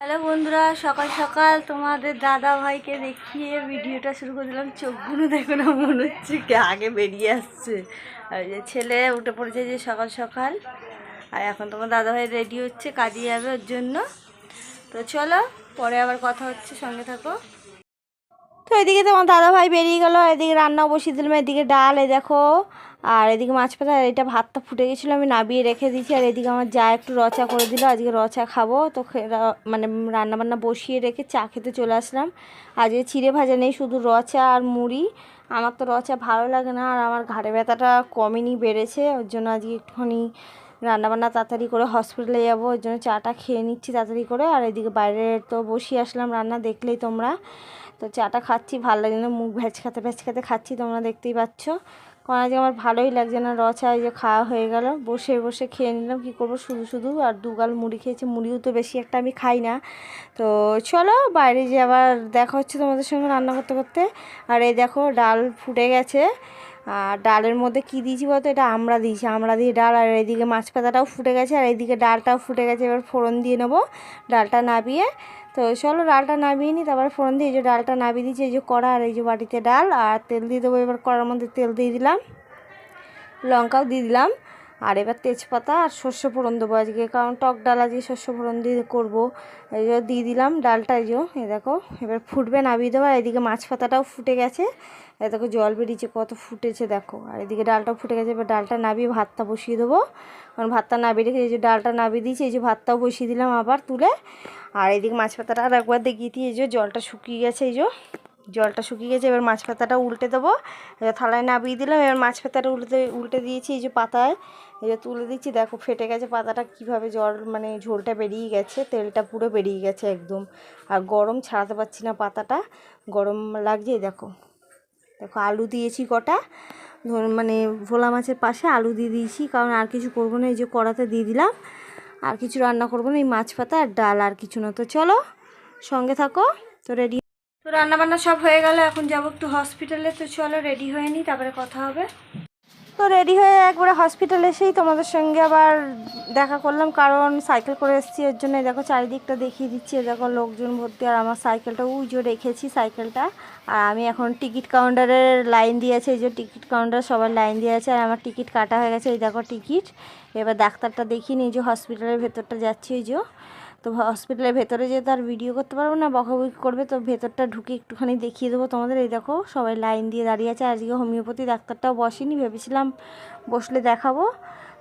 Hello বন্ধুরা, সকাল সকাল তোমাদের দাদা ভাইকে দেখিয়ে ভিডিওটা শুরু করে দিলাম। চোখগুলো দেখো না, মনে হচ্ছে কে আগে বেরিয়ে আসছে। আর যে ছেলে উঠে পড়েছে যে সকাল সকাল। আর এখন তোমার দাদা ভাই রেডি হচ্ছে, কাজে যাবে ওর জন্য। তো চলো, পরে আবার কথা হচ্ছে, সঙ্গে থাকো। তো এদিকে তোমার দাদা ভাই বেরিয়ে গেল, এদিকে রান্না বসিয়ে দিলাম, এদিকে ডাল, এই দেখো। আর এদিকে মাছ পাতা, এটা ভাতটা ফুটে গেছিল, আমি নাবিয়ে রেখে দিয়েছি, আর এদিকে আমার যা একটু রচা করে দিল, আজকে রচা খাব, তো মানে রান্না বান্না বসিয়ে রেখে চা খেতে চলে আসলাম। আজকে চিড়ে ভাজা নেই, শুধু রচা আর মুড়ি। আমার তো রচা ভালো লাগে না, আর আমার ঘাড়ে ব্যথাটা কমেনি বেড়েছে, ওর জন্য আজকে একটুখানি রান্নাবান্না তাড়াতাড়ি করে হসপিটালে যাব, ওর জন্য চাটা খেয়ে নিচ্ছি তাড়াতাড়ি করে। আর এদিকে বাইরে তো বসিয়ে আসলাম রান্না, দেখলেই তোমরা। তো চাটা খাচ্ছি, ভালো লাগে না, মুখ ভ্যাচ খাতে ভ্যাচ খাতে খাচ্ছি, তোমরা দেখতেই পাচ্ছ। কারণ আজকে আমার ভালোই লাগছে না। রচা এই যে খাওয়া হয়ে গেল, বসে বসে খেয়ে নিলাম, কী করব? শুধু শুধু আর দুগাল মুড়ি খেয়েছি। মুড়িও তো বেশি একটা আমি খাই না। তো চলো, বাইরে যে আবার দেখা হচ্ছে তোমাদের সঙ্গে রান্না করতে করতে। আর এই দেখো, ডাল ফুটে গেছে। আর ডালের মধ্যে কী দিয়েছি বলতো? এটা আমরা দিয়েছি। আমরা দিয়ে ডাল আর এইদিকে মাছ পাতাটাও ফুটে গেছে, আর এইদিকে ডালটাও ফুটে গেছে। এবার ফোড়ন দিয়ে নেব ডালটা নাবিয়ে। তো চলো ডালটা নামিয়ে নিই, তারপরে ফোড়ন দিয়ে এই যে ডালটা নামিয়ে দিয়েছি, এই যে কড়া আর এই যে বাটিতে ডাল, আর তেল দিয়ে দেবো, এবার কড়ার মধ্যে তেল দিয়ে দিলাম, লঙ্কাও দিয়ে দিলাম। আর এবার তেজপাতা আর শস্য ফোড়ন দেবো আজকে, কারণ টক ডাল আজকে শস্য ফোড়ন দিয়ে করব। এই যে দিয়ে দিলাম ডালটা, এই এই দেখো, এবার ফুটবে নাবিয়ে দেবো, আর এদিকে মাছ পাতাটাও ফুটে গেছে। এ দেখো জল বেরিয়েছে, কত ফুটেছে দেখো। আর এদিকে ডালটা ফুটে গেছে, এবার ডালটা নাবিয়ে ভাতটা বসিয়ে দেবো। কারণ ভাতটা নাবিয়ে রেখে এই যে ডালটা নাবিয়ে দিয়েছি, এই যে ভাতটাও বসিয়ে দিলাম আবার তুলে। আর এদিকে মাছ পাতাটা আর একবার দেখিয়ে দিয়ে এই যে জলটা শুকিয়ে গেছে, এই যে। জলটা শুকিয়ে গেছে, এবার মাছ পাতাটা উল্টে দেবো। থালায় নাবিয়ে দিলাম, এবার মাছ পাতাটা উল্টে উল্টে দিয়েছি এই যে পাতায়। এই যে তুলে দিচ্ছি, দেখো ফেটে গেছে পাতাটা কীভাবে জল মানে ঝোলটা বেরিয়ে গেছে, তেলটা পুরো বেরিয়ে গেছে একদম। আর গরম ছাড়াতে পারছি না পাতাটা, গরম লাগছে দেখো। দেখো, আলু দিয়েছি কটা। মানে ভোলা মাছের পাশে আলু দিয়ে দিয়েছি, কারণ আর কিছু করব না, এই যে কড়াতে দিয়ে দিলাম। আর কিছু রান্না করব না, এই মাছ পাতা আর ডাল আর কিছু না। তো চলো, সঙ্গে থাকো, তো রেডি তো রান্না বান্না সব হয়ে গেল, এখন যাব একটু হসপিটালে তো চলো রেডি হয়ে নিই তারপরে কথা হবে। তো রেডি হয়ে একবারে হসপিটাল এসেই তোমাদের সঙ্গে আবার দেখা করলাম, কারণ সাইকেল করে এসেছি, এর জন্য দেখো চারিদিকটা দেখিয়ে দিচ্ছি দেখো লোকজন ভর্তি, আর আমার সাইকেলটা যে রেখেছি সাইকেলটা আর আমি এখন টিকিট কাউন্টারের লাইন দিয়েছে, এই যে টিকিট কাউন্টার সবার লাইন দিয়ে আছে আর আমার টিকিট কাটা হয়ে গেছে, এই দেখো টিকিট এবার ডাক্তারটা দেখিয়ে নিই যে হসপিটালের ভেতরটা যাচ্ছি, এই যে। তো হসপিটালের ভেতরে যেহেতু আর ভিডিও করতে পারব না, বকাবকি করবে, তো ভেতরটা ঢুকে একটুখানি দেখিয়ে দেবো তোমাদের। এই দেখো, সবাই লাইন দিয়ে দাঁড়িয়ে আছে। আজকে হোমিওপ্যাথি ডাক্তারটাও বসেনি, ভেবেছিলাম বসলে দেখাবো।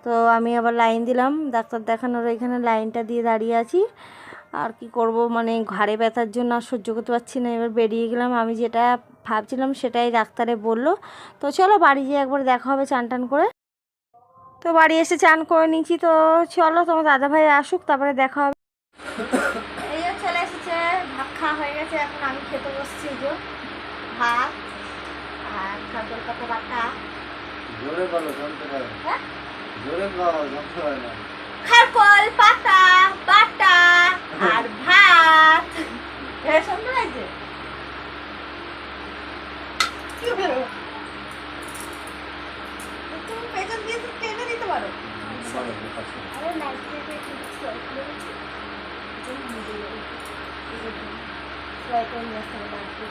তো আমি আবার লাইন দিলাম, ডাক্তার দেখানোর এখানে লাইনটা দিয়ে দাঁড়িয়ে আছি। আর কি করব মানে ঘাড়ে ব্যথার জন্য আর সহ্য করতে পারছি না, এবার বেরিয়ে গেলাম। আমি যেটা ভাবছিলাম সেটাই ডাক্তারে বলল। তো চলো বাড়ি যেয়ে একবার দেখা হবে, চান টান করে। তো বাড়ি এসে চান করে নিয়েছি, তো চলো তোমার দাদা ভাই আসুক, তারপরে দেখা হবে। এই যে চলে এসেছে ভাত খাওয়া হয়ে গেছে এখন আমি খেতে বসছি যে ভাত আর খাগল কত বাটা। জোরে বলো জানতে পারো। হ্যাঁ? জোরে বলো জানতে পারো খারকল পাতা বাটা আর ভাত এটা শুনতে লাগছে কি হলো তুমি পেছন দিয়ে একটু টেনে দিতে পারো বলো, পাশে। আরে নাইট থেকে একটু স্লাইড করে দিচ্ছি স্লাইড করে নিয়ে আসতে হবে বাড়িতে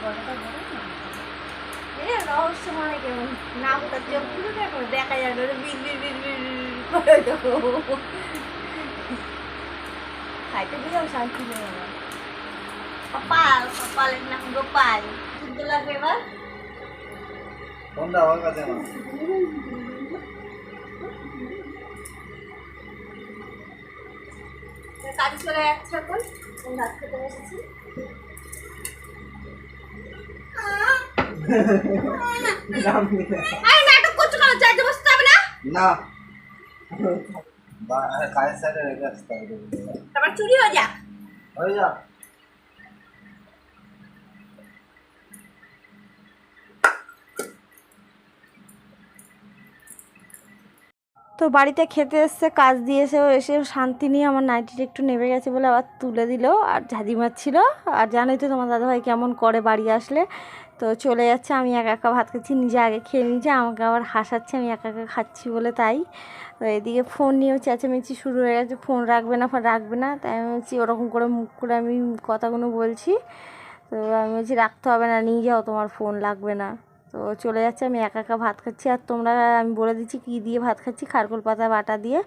বড়টা বড় না কেমন নামটা চোখগুলো দেখো দেখা যাবে খাইতে কপাল কপালের নাম গোপাল শুনতে এবার না কাজ চলে যাচ্ছে আমি ভাত খেতে বসেছি। না? কাজের সাইডে রেখে আসতে হবে। তারপর চুরি হয়ে যা হয়ে যা তো বাড়িতে খেতে এসছে, কাজ দিয়েছেও এসে শান্তি নিয়ে আমার নাইটিটা একটু নেমে গেছে বলে আবার তুলে দিল আর ঝাঁঝি মারছিল আর জানোই তো তোমার দাদাভাই কেমন করে বাড়ি আসলে। তো চলে যাচ্ছে, আমি একা একা ভাত খাচ্ছি, নিজে আগে খেয়ে নিয়েছি, আমাকে আবার হাসাচ্ছে, আমি একা একা খাচ্ছি বলে তাই। তো এদিকে ফোন নিয়েও চেঁচামেচি শুরু হয়ে গেছে, ফোন রাখবে না, ফোন রাখবে না। তাই আমি বলছি, ওরকম করে মুখ করে আমি কথাগুলো বলছি। তো আমি বলছি, রাখতে হবে না, নিয়ে যাও, তোমার ফোন লাগবে না। তো চলে যাচ্ছে, আমি একা একা ভাত খাচ্ছি। আর তোমরা, আমি বলে দিচ্ছি কী দিয়ে ভাত খাচ্ছি? খারকোল পাতা, বাটা দিয়ে।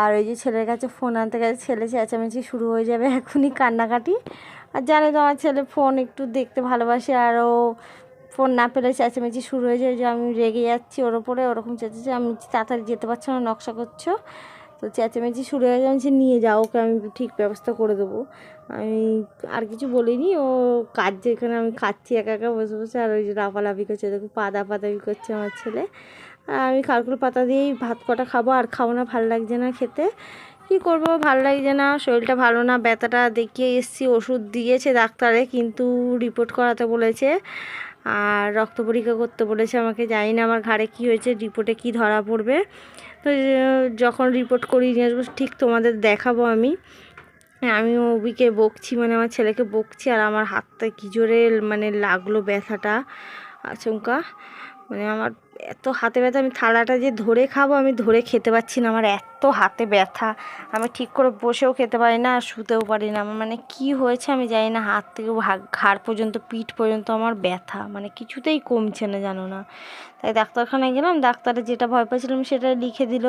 আর ওই যে ছেলের কাছে ফোন আনতে গেছে, ছেলে চেঁচামেচি শুরু হয়ে যাবে এখনই কান্নাকাটি। আর জানে তো, আমার ছেলে ফোন একটু দেখতে ভালোবাসে, আর ও ফোন না পেলে চেঁচামেচি শুরু হয়ে যায়। যে আমি রেগে যাচ্ছি ওর ওপরে, ওরকম চেঁচেছে আমি তাড়াতাড়ি যেতে পারছ না, নকশা করছ? তো চেঁচামেচি শুরু হয়ে আমি নিয়ে যাও, ওকে আমি ঠিক ব্যবস্থা করে দেবো। আমি আর কিছু বলিনি, ও কাজ যেখানে আমি খাচ্ছি একা একা বসে বসে, আর ওই যে লাফালাফি করছে, দেখো পাদা পাদাবি করছে আমার ছেলে। আর আমি খারকুল পাতা দিয়েই ভাত কটা খাব, আর খাব না, ভালো লাগছে না খেতে। কী করব, ভালো লাগছে না, শরীরটা ভালো না, ব্যথাটা দেখিয়ে এসছি, ওষুধ দিয়েছে ডাক্তারে, কিন্তু রিপোর্ট করাতে বলেছে, আর রক্ত পরীক্ষা করতে বলেছে আমাকে, জানি না আমার ঘাড়ে কী হয়েছে, রিপোর্টে কি ধরা পড়বে। যখন রিপোর্ট করিয়ে নিয়ে আসব, ঠিক তোমাদের দেখাবো আমি। আমি ওবিকে বকছি মানে আমার ছেলেকে বকছি, আর আমার হাতটা কী জোরে মানে লাগল ব্যথাটা, আচমকা। মানে আমার এত হাতে ব্যথা, আমি থালাটা যে ধরে খাব, আমি ধরে খেতে পারছি না। আমার এত হাতে ব্যথা। আমি ঠিক করে বসেও খেতে পারি না, আর শুতেও পারি না। আমার মানে কি হয়েছে আমি জানি না। হাত থেকে ঘাড় পর্যন্ত, পিঠ পর্যন্ত আমার ব্যথা। মানে কিছুতেই কমছে না, জানো না। তাই ডাক্তারখানায় গেলাম ডাক্তারে যেটা ভয় পাচ্ছিলাম সেটা লিখে দিল।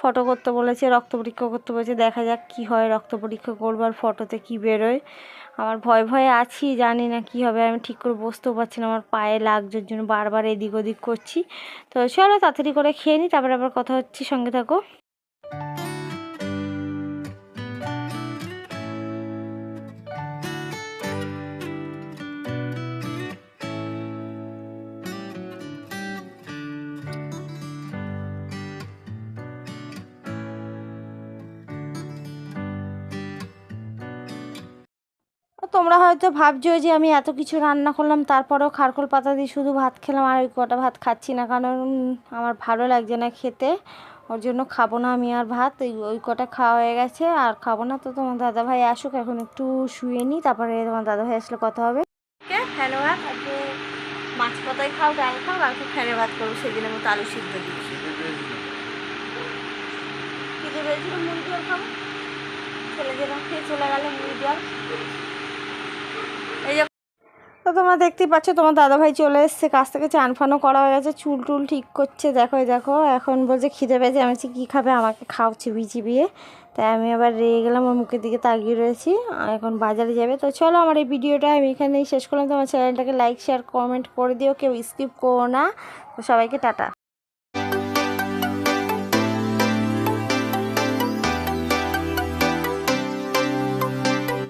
ফটো করতে বলেছে, রক্ত পরীক্ষা করতে বলেছে। দেখা যাক কি হয়, রক্ত পরীক্ষা করব আর ফটোতে কি বেরোয়। আমার ভয় ভয়ে আছি, জানি না কি হবে, আমি ঠিক করে বসতেও পারছি না, আমার পায়ে লাগজোর জন্য বারবার এদিক ওদিক করছি। তো চলো তাড়াতাড়ি করে খেয়ে নিই তারপরে আবার কথা হচ্ছে, সঙ্গে থাকো। তোমরা হয়তো ভাবছ যে আমি এত কিছু রান্না করলাম তারপরেও খারকোল পাতা দিয়ে শুধু ভাত খেলাম আর ওই কটা ভাত খাচ্ছি না। কারণ আমার ভালো লাগছে না খেতে ওর জন্য খাব না আমি আর ভাত ওই ওই কটা খাওয়া হয়ে গেছে আর খাব না তো তোমার দাদা ভাই আসুক এখন একটু শুয়ে নিই তারপরে তোমার দাদা ভাই আসলে কথা হবে। ফ্যানে ভাত? আজকে মাছ পাতায় খাও ডাল খাও আর ফ্যানে ভাত করব সেদিনের মতো আলু সিদ্ধ দিচ্ছি পেয়েছিল মুড়ি জল খাব। ছেলে যেরকম খেয়ে চলে গেলে মুড়ি জল তো তোমরা দেখতেই পাচ্ছ, তোমার দাদাভাই চলে এসছে। কাছ থেকে চান ফানও করা হয়ে গেছে, চুল টুল ঠিক করছে। দেখো দেখো, এখন বলছে খিদে পেয়েছে। আমি বলছি, কী খাবে? আমাকে খাও চিবিয়ে চিবিয়ে তাই আমি আবার রেগে গেলাম আমার মুখের দিকে তাকিয়ে রয়েছি। এখন বাজারে যাবে। তো চলো, আমার এই ভিডিওটা আমি এখানেই শেষ করলাম। তোমার চ্যানেলটাকে লাইক শেয়ার কমেন্ট করে দিও। কেউ স্কিপ করো না। তো সবাইকে টাটা।